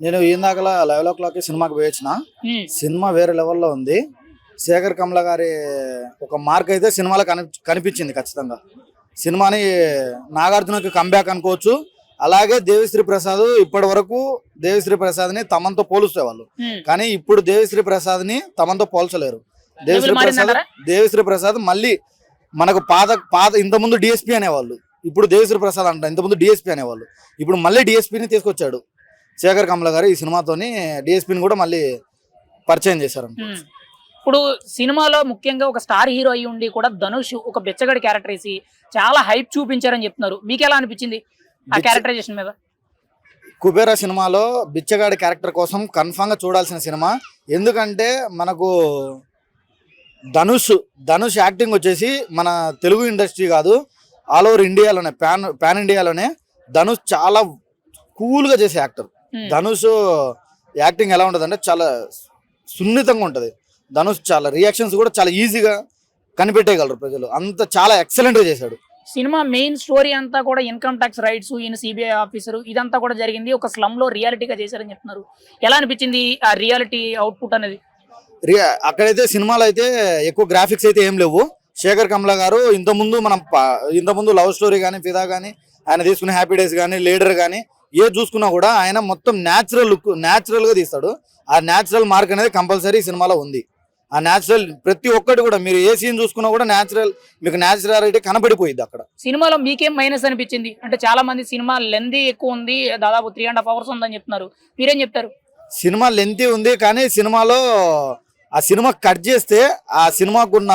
నేను ఇందాకలా లెవెల్ ఓ క్లాక్ సినిమాకి పోయొచ్చిన. సినిమా వేరే లెవెల్లో ఉంది. శేఖర్ కమల గారి ఒక మార్క్ అయితే సినిమాలో కని కనిపించింది ఖచ్చితంగా. సినిమాని నాగార్జునకి కంబ్యాక్ అనుకోవచ్చు. అలాగే దేవిశ్రీ ప్రసాద్ ఇప్పటి వరకు దేవిశ్రీ ప్రసాద్ని తమంతో పోలుస్తే వాళ్ళు. ఉమ్. కానీ ఇప్పుడు దేవిశ్రీ ప్రసాద్ని తమంతో పోల్చలేరు. దేవిశ్రీ ప్రసాద్? దేవిశ్రీ ప్రసాద్ మళ్ళీ మనకు పాత పాత ఇంతకుముందు డిఎస్పీ అనేవాళ్ళు. ఇప్పుడు దేవిశ్రీ ప్రసాద్ అంట ఇంతకుముందు డిఎస్పీ అనేవాళ్ళు. ఇప్పుడు మళ్ళీ డిఎస్పీని తీసుకొచ్చాడు. శేఖర్ కమల గారు ఈ సినిమాతోని డిఎస్పీని కూడా మళ్ళీ పరిచయం చేశారు. ఇప్పుడు సినిమాలో ముఖ్యంగా ఒక స్టార్ హీరో అయి ఉండి కూడా ధనుష్ ఒక బెచ్చగడి క్యారెక్టర్ వేసి చాలా హైప్ చూపించారని చెప్తున్నారు మీకు ఎలా అనిపించింది ఆ క్యారెక్టరైజేషన్ మీద కుబేరా సినిమాలో బిచ్చగాడి క్యారెక్టర్ కోసం కన్ఫామ్గా చూడాల్సిన సినిమా ఎందుకంటే మనకు ధనుష్ ధనుష్ యాక్టింగ్ వచ్చేసి మన తెలుగు ఇండస్ట్రీ కాదు ఆల్ ఓవర్ ఇండియాలోనే పాన్ పాన్ ఇండియాలోనే ధనుష్ చాలా కూల్గా చేసే యాక్టర్. ధనుష్ యాక్టింగ్ ఎలా ఉంటుంది అంటే చాలా సున్నితంగా ఉంటుంది. ధనుష్ చాలా రియాక్షన్స్ కూడా చాలా ఈజీగా కనిపెట్టేయగలరు ప్రజలు. అంత చాలా ఎక్సలెంట్గా చేశాడు. సినిమా మెయిన్ స్టోరీ అంతా కూడా ఇన్కమ్ ట్యాక్స్ రైట్స్ ఈయన సిబిఐ ఆఫీసర్ ఇదంతా కూడా జరిగింది. ఒక స్లమ్లో రియాలిటీగా చేశారని చెప్తున్నారు. ఎలా అనిపించింది ఆ రియాలిటీ అవుట్పుట్ అనేది? అక్కడైతే సినిమాలో అయితే ఎక్కువ గ్రాఫిక్స్ అయితే ఏం లేవు. శేఖర్ కమల గారు ఇంతకుముందు మనం ఇంతకుముందు లవ్ స్టోరీ కానీ ఫిదా కానీ ఆయన తీసుకునే హ్యాపీ డేస్ కానీ లీడర్ కానీ ఏ చూసుకున్నా కూడా ఆయన మొత్తం న్యాచురల్ లుక్ న్యాచురల్గా తీస్తాడు. ఆ న్యాచురల్ మార్క్ అనేది కంపల్సరీ సినిమాలో ఉంది. ఆ న్యాచురల్ ప్రతి ఒక్కటి కూడా మీరు ఏ సీన్ చూసుకున్నా కూడా న్యాచురల్ మీకు న్యాచురాలిటీ కనబడిపోయింది అక్కడ. సినిమాలో మీకేం మైనస్ అనిపించింది? అంటే చాలా మంది సినిమా లెందీ ఎక్కువ ఉంది దాదాపు త్రీ అండ్ హాఫ్ అవర్స్ ఉందని చెప్తున్నారు. మీరేం చెప్తారు? సినిమా లెంతీ ఉంది కానీ సినిమాలో ఆ సినిమా కట్ చేస్తే ఆ సినిమాకున్న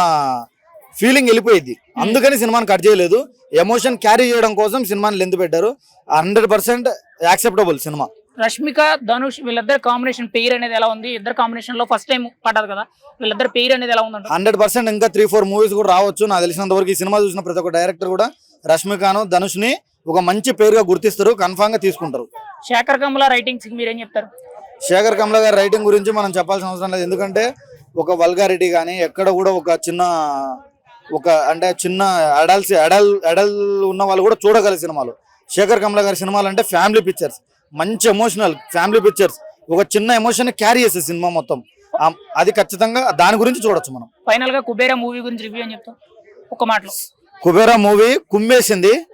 ఫీలింగ్ వెళ్ళిపోయింది. అందుకని సినిమాని కట్ చేయలేదు. ఎమోషన్ క్యారీ చేయడం కోసం సినిమాని లెంత్ పెట్టారు. హండ్రెడ్ పర్సెంట్ యాక్సెప్టబుల్ సినిమా. రష్మిక ధనుష్ వీళ్ళిద్దరు కాంబినేషన్ పేరు అనేది ఎలా ఉంది? ఇద్దరు కాంబినేషన్లో ఫస్ట్ టైం పడ్డది కదా వీళ్ళిద్దరు పేరు అనేది ఎలా ఉందంట హండ్రెడ్ పర్సెంట్ ఇంకా త్రీ ఫోర్ మూవీస్ కూడా రావచ్చు. నాకు తెలిసినంత వరకు ఈ సినిమా చూసిన ప్రతి ఒక్క డైరెక్టర్ కూడా రష్మికాను ధనుష్ని ఒక మంచి పేరుగా గుర్తిస్తారు కన్ఫామ్గా తీసుకుంటారు. శేఖర్ కమల రైటింగ్స్ మీరేం చెప్తారు? శేఖర్ కమల గారి రైటింగ్ గురించి మనం చెప్పాల్సిన అవసరం లేదు. ఎందుకంటే ఒక వల్గారిటీ కానీ ఎక్కడ కూడా ఒక చిన్న ఒక అంటే చిన్న అడల్స్ అడల్ అడల్ ఉన్న వాళ్ళు కూడా చూడగల సినిమాలు. శేఖర్ కమల గారి సినిమాలు అంటే ఫ్యామిలీ పిక్చర్స్ మంచి ఎమోషనల్ ఫ్యామిలీ పిక్చర్స్ ఒక చిన్న ఎమోషన్ క్యారీ చేసే సినిమా మొత్తం. అది ఖచ్చితంగా దాని గురించి చూడొచ్చు మనం. ఫైనల్గా కుబేరా మూవీ గురించి రివ్యూ అని చెప్తాం ఒక మాటలో. కుబేరా మూవీ కుమ్మేసింది.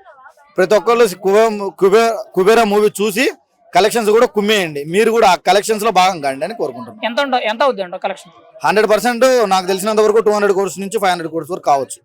ప్రతి ఒక్కళ్ళు కుబే- కుబే కుబేరా మూవీ చూసి కలెక్షన్స్ కూడా కుమ్మేయండి. మీరు కూడా ఆ కలెక్షన్స్లో భాగం కాండి అని కోరుకుంటున్నాను ఎంత ఎంత అవుద్ది అంట కలెక్షన్? హండ్రెడ్ పర్సెంట్ నాకు తెలిసినంత వరకు టూ హండ్రెడ్ కోర్స్ నుంచి ఫైవ్ హండ్రెడ్ కోర్స్ వరకు కావచ్చు.